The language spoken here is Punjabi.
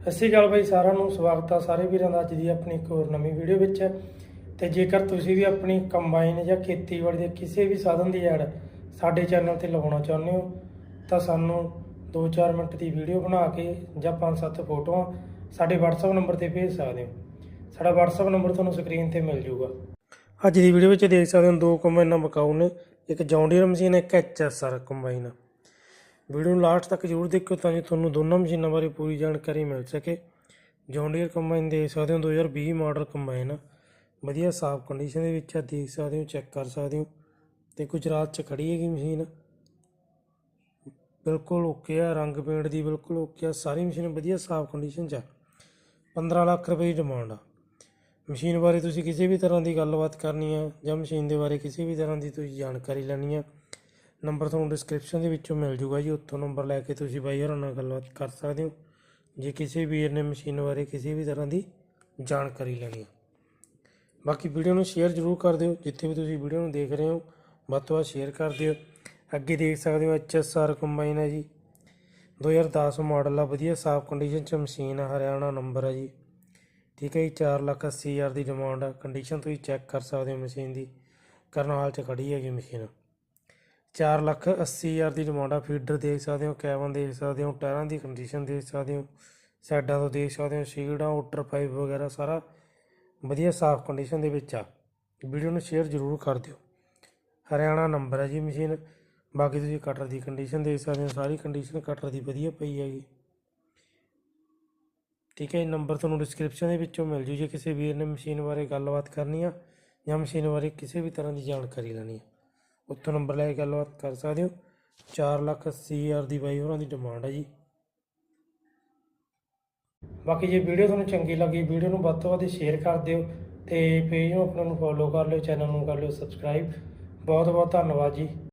ਸਤਿ ਸ਼੍ਰੀ ਅਕਾਲ ਬਾਈ, ਸਾਰਿਆਂ ਨੂੰ ਸਵਾਗਤ ਆ ਸਾਰੇ ਵੀਰਾਂ ਦਾ ਅੱਜ ਦੀ ਆਪਣੀ ਇੱਕ ਹੋਰ ਨਵੀਂ ਵੀਡੀਓ ਵਿੱਚ। ਤੇ ਜੇਕਰ ਤੁਸੀਂ ਵੀ ਆਪਣੀ ਕੰਬਾਈਨ ਜਾਂ ਖੇਤੀਬਾੜੀ ਦੇ ਕਿਸੇ ਵੀ ਸਾਧਨ ਦੀ ਐਡ ਸਾਡੇ ਚੈਨਲ ਤੇ ਲਗਾਉਣਾ ਚਾਹੁੰਦੇ ਹੋ, ਤਾਂ ਸਾਨੂੰ 2-4 ਮਿੰਟ ਦੀ ਵੀਡੀਓ ਬਣਾ ਕੇ ਜਾਂ 5-7 ਫੋਟੋਆਂ ਸਾਡੇ WhatsApp ਨੰਬਰ ਤੇ ਭੇਜ ਸਕਦੇ ਹੋ। ਸਾਡਾ WhatsApp ਨੰਬਰ ਤੁਹਾਨੂੰ ਸਕਰੀਨ ਤੇ ਮਿਲ ਜਾਊਗਾ ਅੱਜ ਦੀ ਵੀਡੀਓ ਵਿੱਚ ਦੇਖ ਸਕਦੇ ਹੋ ਦੋ ਕੰਬਾਈਨਾਂ ਬਕਾਊ ਨੇ, ਇੱਕ ਜੌਂਡੀਅਰ ਮਸ਼ੀਨ, ਇੱਕ ਐਚਐਸਆਰ ਕੰਬਾਈਨ। ਵੀਡੀਓ ਨੂੰ ਲਾਸਟ ਤੱਕ ਜ਼ਰੂਰ ਦੇਖਿਓ ਤਾਂ ਜੋ ਤੁਹਾਨੂੰ ਦੋਨਾਂ ਮਸ਼ੀਨਾਂ ਬਾਰੇ ਪੂਰੀ ਜਾਣਕਾਰੀ ਮਿਲ ਸਕੇ। ਜੌਂਡੀਅਰ ਕੰਬਾਈਨ ਦੇਖ ਸਕਦੇ ਹੋ 2020 ਮਾਡਲ ਕੰਬਾਈਨ ਆ। ਵਧੀਆ ਸਾਫ਼ ਕੰਡੀਸ਼ਨ ਦੇ ਵਿੱਚ ਆ, ਦੇਖ ਸਕਦੇ ਹੋ ਚੈੱਕ ਕਰ ਸਕਦੇ ਹੋ। ਤੇ ਗੁਜਰਾਤ 'ਚ ਖੜੀ ਹੈਗੀ ਮਸ਼ੀਨ। ਬਿਲਕੁਲ ਓਕੇ ਆ, ਰੰਗ ਪੇਂਟ ਦੀ ਬਿਲਕੁਲ ਓਕੇ ਆ, ਸਾਰੀ ਮਸ਼ੀਨ ਵਧੀਆ ਸਾਫ਼ ਕੰਡੀਸ਼ਨ 'ਚ ਆ। 15 ਲੱਖ ਰੁਪਏ ਦੀ ਡਿਮਾਂਡ ਆ। ਮਸ਼ੀਨ ਬਾਰੇ ਤੁਸੀਂ ਕਿਸੇ ਵੀ ਤਰ੍ਹਾਂ ਦੀ ਗੱਲਬਾਤ ਕਰਨੀ ਆ ਜਾਂ ਮਸ਼ੀਨ ਦੇ ਬਾਰੇ ਕਿਸੇ ਵੀ ਤਰ੍ਹਾਂ ਦੀ ਤੁਸੀਂ ਜਾਣਕਾਰੀ ਲੈਣੀ ਆ ਨੰਬਰ ਤੁਹਾਨੂੰ ਡਿਸਕ੍ਰਿਪਸ਼ਨ ਦੇ ਵਿੱਚੋਂ ਮਿਲ ਜੂਗਾ ਜੀ, ਉੱਥੋਂ ਨੰਬਰ ਲੈ ਕੇ ਤੁਸੀਂ ਬਾਈ ਹੋਰਾਂ ਨਾਲ ਗੱਲਬਾਤ ਕਰ ਸਕਦੇ ਹੋ। ਜੇ ਕਿਸੇ ਵੀਰ ਨੇ ਮਸ਼ੀਨ ਬਾਰੇ ਕਿਸੇ ਵੀ ਤਰ੍ਹਾਂ ਦੀ ਜਾਣਕਾਰੀ ਲੈਣੀ ਹੈ। ਬਾਕੀ ਵੀਡੀਓ ਨੂੰ ਸ਼ੇਅਰ ਜ਼ਰੂਰ ਕਰ ਦਿਓ, ਜਿੱਥੇ ਵੀ ਤੁਸੀਂ ਵੀਡੀਓ ਨੂੰ ਦੇਖ ਰਹੇ ਹੋ, ਵੱਧ ਤੋਂ ਵੱਧ ਸ਼ੇਅਰ ਕਰ ਦਿਓ। ਅੱਗੇ ਦੇਖ ਸਕਦੇ ਹੋ ਐਚਐਸਆਰ ਕੰਬਾਈਨ ਹੈ ਜੀ। 2010 ਮਾਡਲ ਆ, ਵਧੀਆ ਸਾਫ਼ ਕੰਡੀਸ਼ਨ ਚ ਮਸ਼ੀਨ ਆ, ਹਰਿਆਣਾ ਨੰਬਰ ਹੈ ਜੀ। ਠੀਕ ਹੈ ਜੀ 4 ਲੱਖ 80 ਹਜ਼ਾਰ ਦੀ ਡਿਮਾਂਡ ਆ। ਕੰਡੀਸ਼ਨ ਤੁਸੀਂ ਚੈੱਕ ਕਰ ਸਕਦੇ ਹੋ ਮਸ਼ੀਨ ਦੀ। ਕਰਨਾਲ 'ਚ ਖੜੀ ਹੈਗੀ ਮਸ਼ੀਨ 4 ਲੱਖ 80 ਹਜ਼ਾਰ ਦੀ ਡਿਮਾਂਡ ਆ। ਫੀਡਰ ਦੇਖ ਸਕਦੇ ਹੋ, ਕੈਬਨ ਦੇਖ ਸਕਦੇ ਹੋ, ਟਾਇਰਾਂ ਦੀ ਕੰਡੀਸ਼ਨ ਦੇਖ ਸਕਦੇ ਹੋ ਸਾਈਡਾਂ ਤੋਂ ਦੇਖ ਸਕਦੇ ਹੋ ਸ਼ੀਲਡਾਂ outer ਪਾਈਪ ਵਗੈਰਾ ਸਾਰਾ ਵਧੀਆ ਸਾਫ਼ ਕੰਡੀਸ਼ਨ ਦੇ ਵਿੱਚ ਆ। ਵੀਡੀਓ ਨੂੰ ਸ਼ੇਅਰ ਜ਼ਰੂਰ ਕਰ ਦਿਓ। ਹਰਿਆਣਾ ਨੰਬਰ ਹੈ ਜੀ ਮਸ਼ੀਨ ਬਾਕੀ ਤੁਸੀਂ ਕਟਰ ਦੀ ਕੰਡੀਸ਼ਨ ਦੇਖ ਸਕਦੇ ਹੋ, ਸਾਰੀ ਕੰਡੀਸ਼ਨ ਕਟਰ ਦੀ ਵਧੀਆ ਪਈ ਹੈਗੀ। ਠੀਕ ਹੈ ਨੰਬਰ ਤੁਹਾਨੂੰ ਡਿਸਕ੍ਰਿਪਸ਼ਨ ਦੇ ਵਿੱਚੋਂ ਮਿਲ ਜੂ। ਜੇ ਕਿਸੇ ਵੀਰ ਨੇ ਮਸ਼ੀਨ ਬਾਰੇ ਗੱਲਬਾਤ ਕਰਨੀ ਆ ਜਾਂ ਮਸ਼ੀਨ ਬਾਰੇ ਕਿਸੇ ਵੀ ਤਰ੍ਹਾਂ ਦੀ ਜਾਣਕਾਰੀ ਲੈਣੀ ਆ। ਉੱਥੋਂ ਨੰਬਰ ਲੈ ਕੇ ਗੱਲਬਾਤ ਕਰ ਸਕਦੇ ਹੋ। 4 ਲੱਖ 80 ਹਜ਼ਾਰ ਦੀ ਬਾਈ ਹੋਰਾਂ ਦੀ ਡਿਮਾਂਡ ਹੈ ਜੀ। ਬਾਕੀ ਜੇ ਵੀਡੀਓ ਤੁਹਾਨੂੰ ਚੰਗੀ ਲੱਗੀ, ਵੀਡੀਓ ਨੂੰ ਵੱਧ ਤੋਂ ਵੱਧ ਸ਼ੇਅਰ ਕਰ ਦਿਓ ਤੇ ਪੇਜ ਨੂੰ ਆਪਣਾ ਨੂੰ ਫੋਲੋ ਕਰ ਲਿਓ ਚੈਨਲ ਨੂੰ ਕਰ ਲਿਓ ਸਬਸਕ੍ਰਾਈਬ ਬਹੁਤ ਬਹੁਤ ਧੰਨਵਾਦ ਜੀ।